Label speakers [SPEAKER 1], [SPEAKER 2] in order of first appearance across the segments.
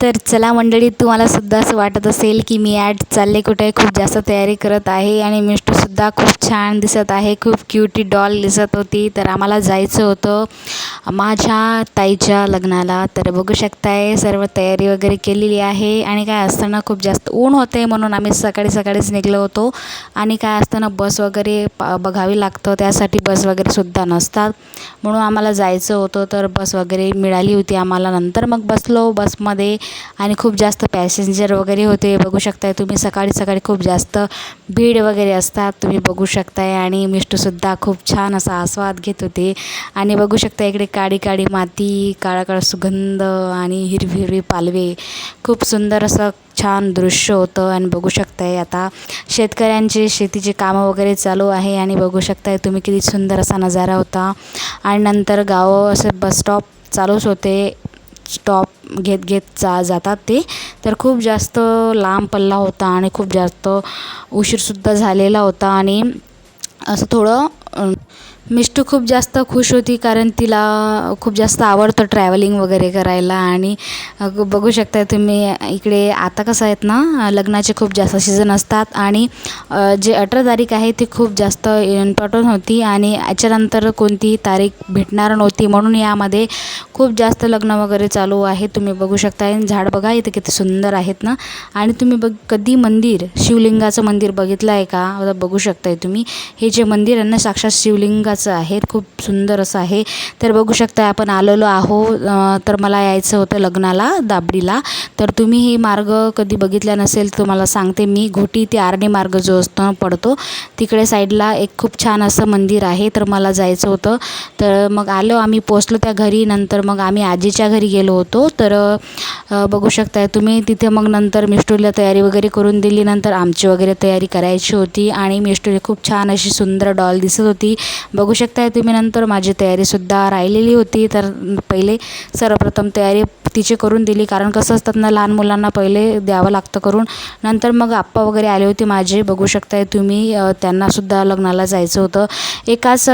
[SPEAKER 1] तर चला मंडळी तुम्हाला सुद्धा असं वाटत असेल की मी ॲड चालले कुठे खूप जास्त तयारी करत आहे आणि मिष्टूसुद्धा खूप छान दिसत आहे खूप क्युटी डॉल दिसत होती. तर आम्हाला जायचं होतं माझ्या ताईच्या लग्नाला. तर बघू शकताय सर्व तयारी वगैरे केलेली आहे आणि काय असताना खूप जास्त ऊन होते म्हणून आम्ही सकाळी सकाळीच निघलो होतो. आणि काय असताना बस वगैरे प बघावी लागतं त्यासाठी बस वगैरे सुद्धा नसतात. म्हणून आम्हाला जायचं होतं तर बस वगैरे मिळाली होती आम्हाला. नंतर मग बसलो बसमध्ये आणि खूप जास्त पॅसेंजर वगैरे होते बघू शकताय तुम्ही. सकाळी सकाळी खूप जास्त भीड वगैरे असतात तुम्ही बघू शकताय. आणि मिष्टूसुद्धा खूप छान असा आस्वाद घेत होते. आणि बघू शकता इकडे काळी काळी माती काळा काळा सुगंध आणि हिरवी हिरवी पालवे. खूप सुंदर असं छान दृश्य होतं. आणि बघू शकताय आता शेतकऱ्यांचे शेतीचे कामं वगैरे चालू आहे. आणि बघू शकताय तुम्ही किती सुंदर असा नजारा होता. आणि नंतर गावं असं बस स्टॉप चालूच होते. स्टॉप घेत घेत जा जातात ते. तर खूप जास्त लांब पल्ला होता आणि खूप जास्त उशीरसुद्धा झालेला होता आणि असं थोडं मिष्टू खूप जास्त खुश होती कारण तिला खूप जास्त आवडतं ट्रॅव्हलिंग वगैरे करायला. आणि बघू शकता तुम्ही इकडे आता कसं आहेत ना लग्नाचे खूप जास्त सीझन असतात. आणि जे अठरा तारीख आहे ती खूप जास्त इम्पॉर्टंट होती. आणि याच्यानंतर कोणतीही तारीख भेटणार नव्हती. म्हणून यामध्ये खूप जास्त लग्न वगैरे चालू आहे. तुम्ही बघू शकता झाड बघा इथे किती सुंदर आहेत ना. आणि तुम्ही बघ कधी मंदिर शिवलिंगाचं मंदिर बघितलं आहे का? बघू शकताय तुम्ही. हे जे मंदिर आहे ना साक्षात शिवलिंगाचं आहे. खूप सुंदर असं आहे. तर बघू शकता आपण आलेलो आहो तर मला यायचं होतं लग्नाला दाबडीला. तर तुम्ही हे मार्ग कधी बघितला नसेल तर मला सांगते मी. घोटी ते आरणे मार्ग जो असतो पडतो. तिकडे साईडला एक खूप छान असं मंदिर आहे. तर मला जायचं होतं. तर मग आलो आम्ही पोचलो त्या घरी. नंतर मग आम्ही आजीच्या घरी गेलो होतो. तर बघू शकताय तुम्ही. तिथे मग नंतर मिष्टूला तयारी वगैरे करून दिली. नंतर आमची वगैरे तयारी करायची होती. आणि मिष्टूला खूप छान अशी सुंदर डॉल दिसत होती. बघू बघू शकताय तुम्ही. नंतर माझी तयारीसुद्धा राहिलेली होती. तर पहिले सर्वप्रथम तयारी तिची करून दिली. कारण कसं असतात ना लहान मुलांना पहिले द्यावं लागतं करून. नंतर मग आप्पा वगैरे आले होते माझे. बघू शकताय तुम्ही त्यांनासुद्धा लग्नाला जायचं होतं. एकाच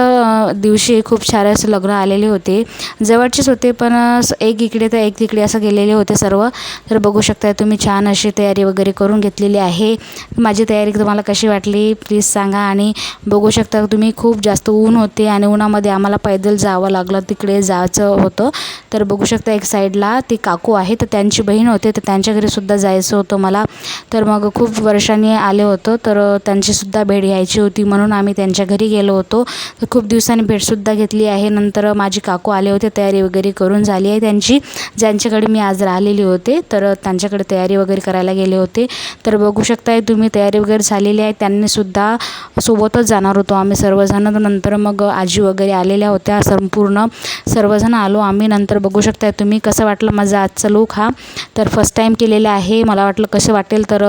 [SPEAKER 1] दिवशी खूप सारे असं लग्न आलेले होते. जवळचेच होते पण एक इकडे तर एक तिकडे असं गेलेले होते सर्व. तर बघू शकताय तुम्ही छान अशी तयारी वगैरे करून घेतलेली आहे. माझी तयारी तुम्हाला कशी वाटली प्लीज सांगा. आणि बघू शकता तुम्ही खूप जास्त ऊन होते आणि उन्हामध्ये आम्हाला पैदल जावं लागलं तिकडे जायचं होतं. तर बघू शकता एक साईडला ते काकू आहे तर त्यांची बहीण होते तर त्यांच्या घरीसुद्धा जायचं होतं मला. तर मग खूप वर्षांनी आले होतं तर त्यांचीसुद्धा भेट घ्यायची होती म्हणून आम्ही त्यांच्या घरी गेलो होतो. तर खूप दिवसांनी भेटसुद्धा घेतली आहे. नंतर माझी काकू आले होते तयारी वगैरे करून झाली आहे त्यांची ज्यांच्याकडे मी आज राहिलेली होते तर त्यांच्याकडे तयारी वगैरे करायला गेले होते. तर बघू शकताय तुम्ही तयारी वगैरे झालेली आहे त्यांनीसुद्धा सोबतच जाणार होतो आम्ही सर्वजण. नंतर मग आजी वगैरे आलेल्या होत्या. संपूर्ण सर्वजण आलो. आम्ही नंतर बघू शकताय तुम्ही कसं वाटलं माझा आजचा लूक हा? तर फर्स्ट टाईम केलेला आहे. मला वाटलं कसं वाटेल तर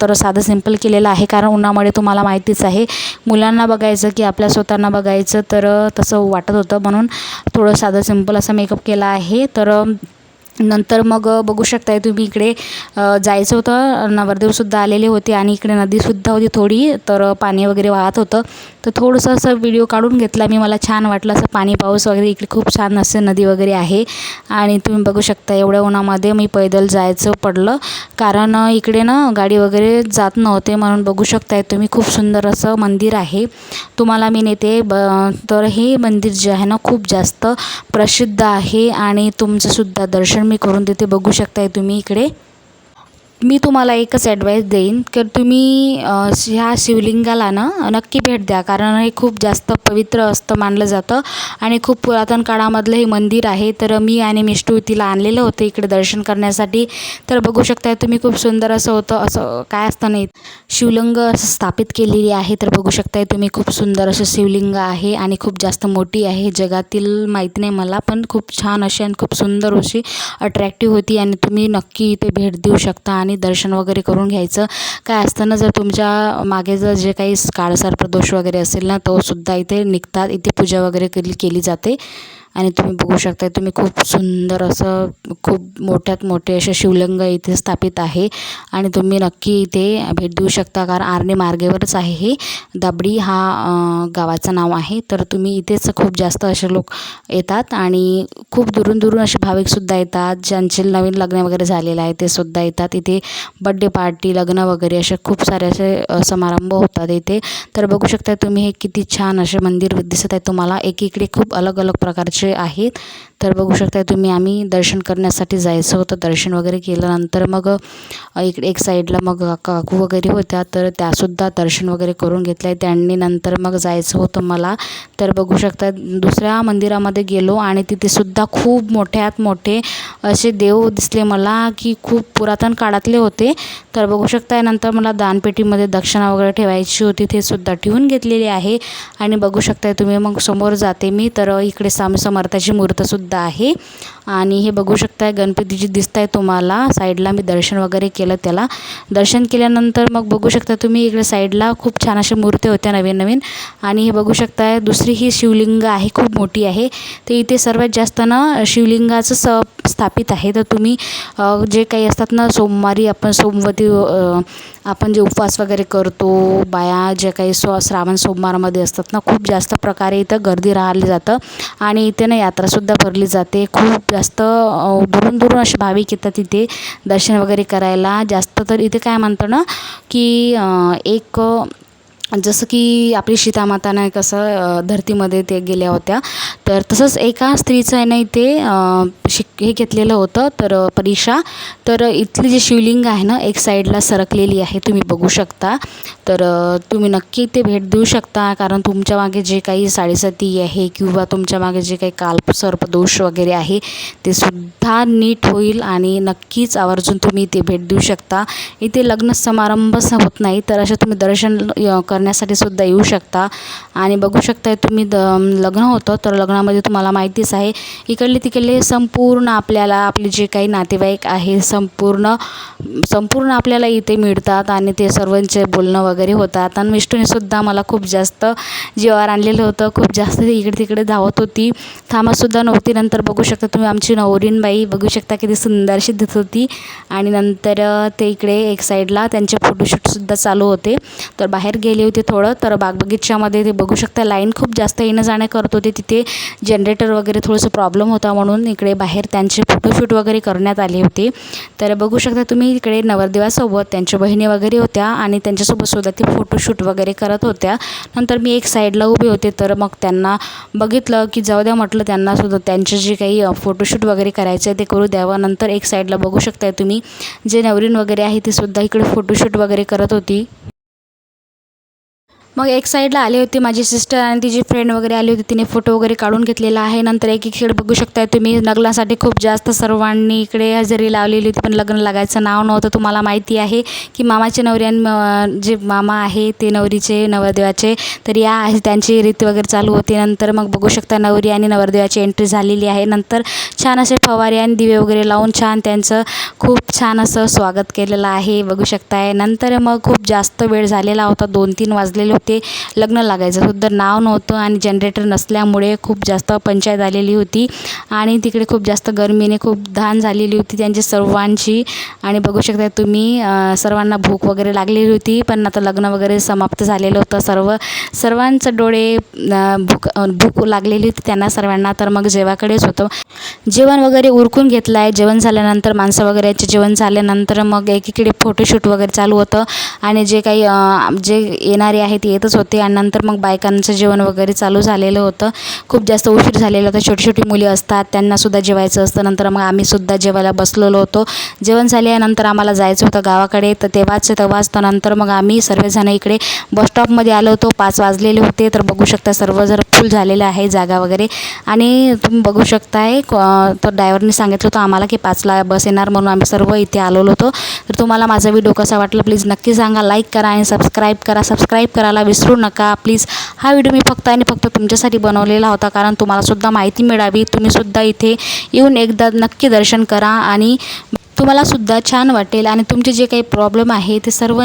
[SPEAKER 1] तर साधं सिंपल केलेलं आहे. कारण उन्हामुळे तुम्हाला माहितीच आहे. मुलांना बघायचं की आपल्या स्वतःना बघायचं तर तसं वाटत होतं. म्हणून थोडं साधं सिंपल असा मेकअप केला आहे. तर नंतर मग बघू शकताय तुम्ही इकडे जायचं होतं. नवरदेवसुद्धा आलेले होते आणि इकडे नदीसुद्धा होती थोडी तर पाणी वगैरे वाहत होतं. तर थोडंसं असं व्हिडिओ काढून घेतला मी. मला छान वाटलं असं पाणी पाऊस वगैरे इकडे खूप छान असं नदी वगैरे आहे. आणि तुम्ही बघू शकता एवढ्या उन्हामध्ये मी पैदल जायचं पडलं. कारण इकडे ना गाडी वगैरे जात नव्हते म्हणून बघू शकताय तुम्ही. खूप सुंदर असं मंदिर आहे. तुम्हाला मी नेते ब तर हे मंदिर जे आहे ना खूप जास्त प्रसिद्ध आहे. आणि तुमचंसुद्धा दर्शन मी करून देते बघू शकताय तुम्ही इकडे. मी तुम्हाला एकच ॲडवाईस देईन की तुम्ही ह्या शिवलिंगाला ना नक्की भेट द्या. कारण हे खूप जास्त पवित्र असतं मानलं जातं. आणि खूप पुरातन काळामधलं हे मंदिर आहे. तर मी आणि मिष्टू तिला आणलेलं होतं इकडे दर्शन करण्यासाठी. तर बघू शकताय तुम्ही खूप सुंदर असं होतं असं काय असतं नाही. शिवलिंग असं स्थापित केलेली आहे. तर बघू शकताय तुम्ही खूप सुंदर असं शिवलिंग आहे आणि खूप जास्त मोठी आहे. जगातील माहिती नाही मला पण खूप छान अशी आणि खूप सुंदर अशी अट्रॅक्टिव्ह होती. आणि तुम्ही नक्की इथे भेट देऊ शकता. आणि दर्शन वगैरे करून घ्यायचं. काय असताना जर तुमच्या मागे जर जे काही काळसर्प दोष वगैरे असेल ना तो सुद्धा इथे निघतात. इथे पूजा वगैरे केली केली जाते. आणि तुम्ही बघू शकता तुम्ही खूप सुंदर असं खूप मोठ्यात मोठे असे शिवलिंग इथे स्थापित आहे. आणि तुम्ही नक्की इथे भेट देऊ शकता कारण आर्णी मार्गेवरच आहे हे. दाबडी हा गावाचं नाव आहे. तर तुम्ही इथेच खूप जास्त असे लोक येतात आणि खूप दुरून दुरून असे भाविकसुद्धा येतात. ज्यांचे नवीन लग्न वगैरे झालेलं आहे ते सुद्धा येतात. इथे बड्डे पार्टी लग्न वगैरे असे खूप सारे असे समारंभ होतात इथे. तर बघू शकता तुम्ही हे किती छान असे मंदिर दिसत आहे. तुम्हाला एकीकडे खूप अलग अलग प्रकारचे आहेत. तर बघू शकता तुम्ही आम्ही दर्शन करण्यासाठी जायचं होतं. दर्शन वगैरे केल्यानंतर मग इकडे एक साईडला मग काकू वगैरे होत्या. तर त्यासुद्धा दर्शन वगैरे करून घेतलं आहे त्यांनी नंतर मग जायचं होतं मला. तर बघू शकता दुसऱ्या मंदिरामध्ये गेलो आणि तिथेसुद्धा खूप मोठ्यात मोठे असे देव दिसले मला की खूप पुरातन काळातले होते. तर बघू शकता नंतर मला दानपेटीमध्ये दक्षिणा वगैरे ठेवायची होती ते सुद्धा ठेवून घेतलेली आहे. आणि बघू शकताय तुम्ही मग समोर जाते मी. तर इकडे साम समर्थाची मूर्तसुद्धा आहे. आणि हे बघू शकताय गणपतीजी दिसत आहे तुम्हाला. साईडला मी दर्शन वगैरे केलं त्याला. दर्शन केल्यानंतर मग बघू शकता तुम्ही इकडे साईडला खूप छान अशा मूर्त्या होत्या नवीन नवीन आणि हे बघू शकताय दुसरी ही शिवलिंग आहे खूप मोठी आहे. तर इथे सर्वात जास्त ना शिवलिंगाचं स स्थापित आहे. तर तुम्ही जे काही असतात ना सोमवारी आपण सोमवती आपण जे उपवास वगैरे करतो बाया जे काही स्व श्रावण सोमवारमध्ये असतात ना खूप जास्त प्रकारे इथं गर्दी राहिली जातं. आणि इथे ना यात्रासुद्धा भरली जाते. खूप जास्त दुरून दुरून असे भाविक येतात इथे दर्शन वगैरे करायला. जास्त तर इथे काय म्हणतो ना की एक जसं की आपली सीतामातानं कसं धरतीमध्ये ते गेल्या होत्या. तर तसंच एका स्त्रीचं आहे ना इथे शिक हे घेतलेलं होतं तर परीक्षा. तर इथली जे शिवलिंग आहे ना एक साईडला सरकलेली आहे तुम्ही बघू शकता. तर तुम्ही नक्की ते भेट देऊ शकता कारण तुमच्या मागे जे काही साडेसाती आहे किंवा तुमच्या मागे जे काही काल्प सर्पदोष वगैरे आहे ते सुद्धा नीट होईल आणि नक्कीच आवर्जून तुम्ही ते भेट देऊ शकता. इथे लग्न समारंभच होत नाही तर अशा तुम्ही दर्शन कर. करण्यासाठी सुद्धा येऊ शकता. आणि बघू शकता तुम्ही द लग्न होतं तर लग्नामध्ये तुम्हाला माहितीच आहे इकडले तिकडले संपूर्ण आपल्याला आपले जे काही नातेवाईक आहे संपूर्ण संपूर्ण आपल्याला इथे मिळतात आणि ते सर्वांचे बोलणं वगैरे होतात. आणि विष्णूनेसुद्धा मला खूप जास्त जीवावर आणलेलं होतं खूप जास्त इकडे तिकडे धावत होती. थांबतसुद्धा नव्हती. नंतर बघू शकता तुम्ही आमची नवरीनबाई बघू शकता किती सुंदरशी दिसत होती. आणि नंतर ते इकडे एक साईडला त्यांचे फोटोशूटसुद्धा चालू होते. तर बाहेर गेले होते थोडं तर बागबगीच्यामध्ये ते बघू शकता लाईन खूप जास्त येणं जाणं करत होते. तिथे जनरेटर वगैरे थोडंसं प्रॉब्लेम होता म्हणून इकडे बाहेर त्यांचे फोटोशूट वगैरे करण्यात आले होते. तर बघू शकता तुम्ही इकडे नवरदेवासोबत त्यांच्या बहिणी वगैरे होत्या आणि त्यांच्यासोबत सुद्धा ते फोटोशूट वगैरे करत होत्या. नंतर मी एक साईडला उभे होते तर मग त्यांना बघितलं की जाऊ द्या म्हटलं त्यांना सुद्धा त्यांचे जे काही फोटोशूट वगैरे करायचं आहे ते करू द्यावं. नंतर एक साईडला बघू शकताय तुम्ही जे नवरीन वगैरे आहे ते सुद्धा इकडे फोटोशूट वगैरे करत होती. मग एक साईडला आले होते माझी सिस्टर आणि तिची फ्रेंड वगैरे आली होती. तिने फोटो वगैरे काढून घेतलेला आहे. नंतर एक एक खेळ बघू शकताय तुम्ही. लग्नासाठी खूप जास्त सर्वांनी इकडे हजेरी लावलेली होती पण लग्न लागायचं नाव नव्हतं. तुम्हाला माहिती आहे की मामाचे नवरी आणि जे मामा आहे ते नवरीचे नवरदेवाचे. तर या आहे त्यांची रीत वगैरे चालू होती. नंतर मग बघू शकता नवरी आणि नवरदेवाची एंट्री झालेली आहे. नंतर छान असे फवारे आणि दिवे वगैरे लावून छान त्यांचं खूप छान असं स्वागत केलेलं आहे. बघू शकताय. नंतर मग खूप जास्त वेळ झालेला होता. दोन तीन वाजलेले होते. लग्न लागायचं सुद्धा नाव नव्हतं आणि जनरेटर नसल्यामुळे खूप जास्त पंचायत आलेली होती. आणि तिकडे खूप जास्त गरमीने खूप धान झालेली होती त्यांची सर्वांची. आणि बघू शकता तुम्ही सर्वांना भूक वगैरे लागलेली होती. पण आता लग्न वगैरे समाप्त झालेलं होतं सर्व. सर्वांचं डोळे भूक भूक लागलेली होती त्यांना सर्वांना. तर मग जेवाकडेच होतं. जेवण वगैरे उरकून घेतलं आहे जेवण झाल्यानंतर माणसं वगैरेचे जेवण झाल्यानंतर मग एकीकडे फोटोशूट वगैरे चालू होतं. आणि जे काही जे येणारे आहेत येतच होते. आणि नंतर मग बायकांचं जेवण वगैरे चालू झालेलं होतं. खूप जास्त उशीर झालेला होता. छोटी छोटी मुली असतात. त्यांनासुद्धा जेवायचं असतं. नंतर मग आम्हीसुद्धा जेवायला बसलेलो होतो. जेवण झाल्यानंतर आम्हाला जायचं होतं गावाकडे. तर तेव्हाच तेव्हाच तर नंतर मग आम्ही सर्वजण इकडे बसस्टॉपमध्ये आलो होतो. पाच वाजलेले होते. तर बघू शकता सर्व जर फुल झालेलं आहे जागा वगैरे. आणि तुम्ही बघू शकताय तर ड्रायव्हरने सांगितलं होतं आम्हाला की पाचला बस येणार म्हणून आम्ही सर्व इथे आलेलो होतो. तर तुम्हाला माझा व्हिडिओ कसा वाटला प्लीज नक्की सांगा. लाईक करा आणि सबस्क्राईब करा. सबस्क्राईब करायला विसरू नका. प्लीज हा व्हिडिओ मी फक्त आणि फक्त तुमच्यासाठी बनवलेला होता कारण तुम्हालासुद्धा माहिती मिळावी. तुम्हीसुद्धा इथे येऊन एकदा नक्की दर्शन करा आणि तुम्हालासुद्धा छान वाटेल आणि तुमचे जे काही प्रॉब्लेम आहे ते सर्व